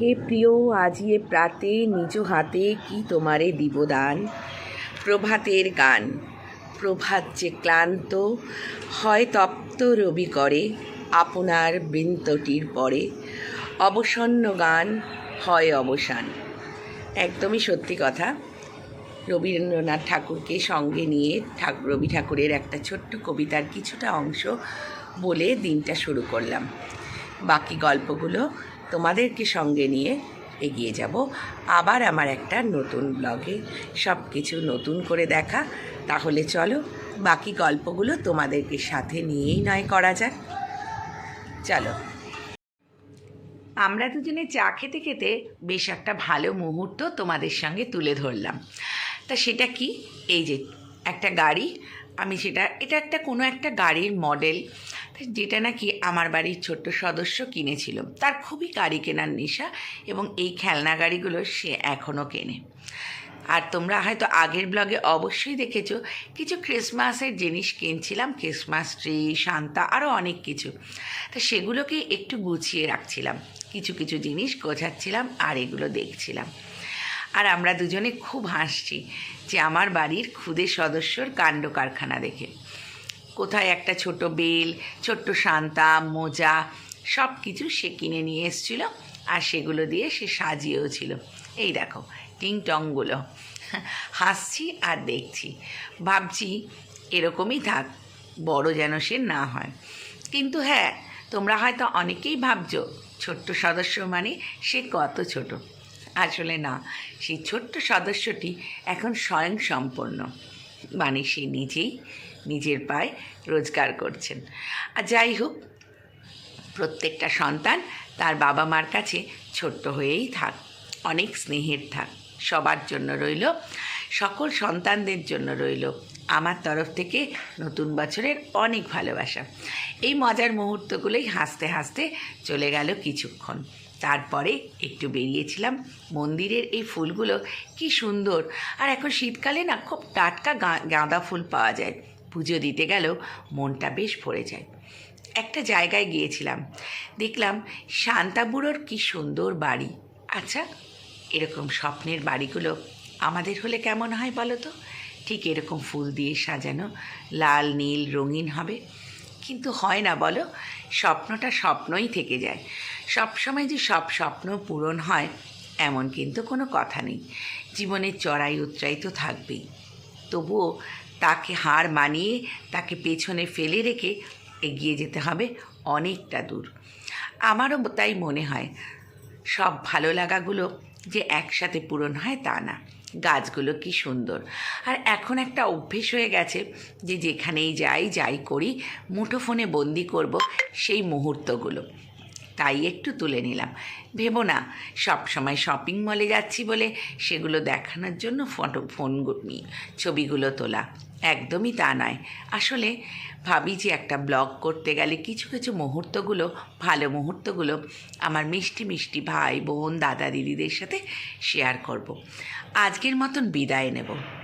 হে প্রিয় আজিয়ে প্রাতে নিজ হাতে কি তোমারে দিবদান প্রভাতের গান, প্রভাত যে ক্লান্ত হয় তপ্ত রবি করে, আপনার বৃন্তটির পরে। অবসন্ন গান হয় অবসান। একদমই সত্যি কথা। রবীন্দ্রনাথ ঠাকুরকে সঙ্গে নিয়ে ঠাকুর রবি ঠাকুরের একটা ছোট্ট কবিতার কিছুটা অংশ বলে দিনটা শুরু করলাম। বাকি গল্পগুলো তোমাদেরকে সঙ্গে নিয়ে এগিয়ে যাব। আবার আমার একটা নতুন ব্লগে সব কিছু নতুন করে দেখা। তাহলে চলো, বাকি গল্পগুলো তোমাদেরকে সাথে নিয়েই নয় করা যাক। চলো। আমরা দুজনে চা খেতে খেতে বেশ একটা ভালো মুহূর্ত তোমাদের সঙ্গে তুলে ধরলাম। তা সেটা কি? এই যে একটা গাড়ি আমি সেটা, এটা একটা কোনো একটা গাড়ির মডেল যেটা নাকি আমার বাড়ির ছোট্ট সদস্য কিনেছিল। তার খুবই গাড়ি কেনার নেশা এবং এই খেলনা গাড়িগুলো সে এখনও কেনে। আর তোমরা হয়তো আগের ব্লগে অবশ্যই দেখেছ, কিছু ক্রিসমাসের জিনিস কিনছিলাম ক্রিসমাস ট্রি শান্তা আরও অনেক কিছু। তা সেগুলোকে একটু গুছিয়ে রাখছিলাম। কিছু কিছু জিনিস গোছাচ্ছিলাম আর এগুলো দেখছিলাম। আর আমরা দুজনে খুব হাসছি যে আমার বাড়ির ক্ষুদে সদস্যর কাণ্ড কারখানা দেখে। কোথায় একটা ছোট বেল, ছোট্ট শান্তা, মোজা সব কিছু সে কিনে নিয়ে এসেছিল আর সেগুলো দিয়ে সে সাজিয়েও ছিল এই দেখো, টিং টংগুলো হাসছি আর দেখছি। ভাবছি এরকমই থাক, বড় যেন সে না হয়। কিন্তু হ্যাঁ তোমরা হয়তো অনেকেই ভাবছ, ছোট্ট সদস্য মানে সে কত ছোট। আসলে না, সেই ছোট্ট সদস্যটি এখন স্বয়ং সম্পন্ন মানে সে নিজেই নিজের পায়ে রোজগার করছেন। আর যাই হোক, প্রত্যেকটা সন্তান তার বাবা মার কাছে ছোট্ট হয়েই থাক, অনেক স্নেহের থাক, সবার জন্য রইল, সকল সন্তানদের জন্য রইল। আমার তরফ থেকে নতুন বছরের অনেক ভালোবাসা। এই মজার মুহূর্তগুলোই হাসতে হাসতে চলে গেল কিছুক্ষণ। তারপরে একটু বেরিয়েছিলাম। মন্দিরের এই ফুলগুলো কি সুন্দর। আর এখন শীতকালে না খুব টাটকা গাঁদা ফুল পাওয়া যায়। পুজো দিতে গেলেও মনটা বেশ ভরে যায়। একটা জায়গায় গিয়েছিলাম। দেখলাম শান্তাবুড়োর কি সুন্দর বাড়ি। আচ্ছা এরকম স্বপ্নের বাড়িগুলো আমাদের হলে কেমন হয় বলো তো? ঠিক এরকম ফুল দিয়ে সাজানো। লাল, নীল, রঙিন হবে। কিন্তু হয় না, বলো? স্বপ্নটা স্বপ্নই থেকে যায়। সবসময় যে সব স্বপ্ন পূরণ হয়, এমন কিন্তু কোনো কথা নেই। জীবনের চড়াই উতরাই তো থাকবেই। তবুও তাকে হার মানিয়ে, তাকে পেছনে ফেলে রেখে এগিয়ে যেতে হবে অনেকটা দূর। আমারও তাই মনে হয়। সব ভালো লাগাগুলো যে একসাথে পূরণ হয় তা না। গাছগুলো কি সুন্দর। আর এখন একটা অভ্যেস হয়ে গেছে যে যেখানেই যাই যাই করি, মুঠোফোনে বন্দি করব সেই মুহূর্তগুলো। তাই একটু তুলে নিলাম। ভেবো না, সব সময় শপিং মলে যাচ্ছি বলে সেগুলো দেখানোর জন্য ফটো ফোন ছবিগুলো তোলা। একদমই তা নয়। আসলে ভাবি যে একটা ব্লগ করতে গেলে কিছু কিছু মুহূর্তগুলো, ভালো মুহূর্তগুলো আমার মিষ্টি মিষ্টি ভাই, বোন, দাদা, দিদিদের সাথে শেয়ার করব। আজকের মতন বিদায় নেব।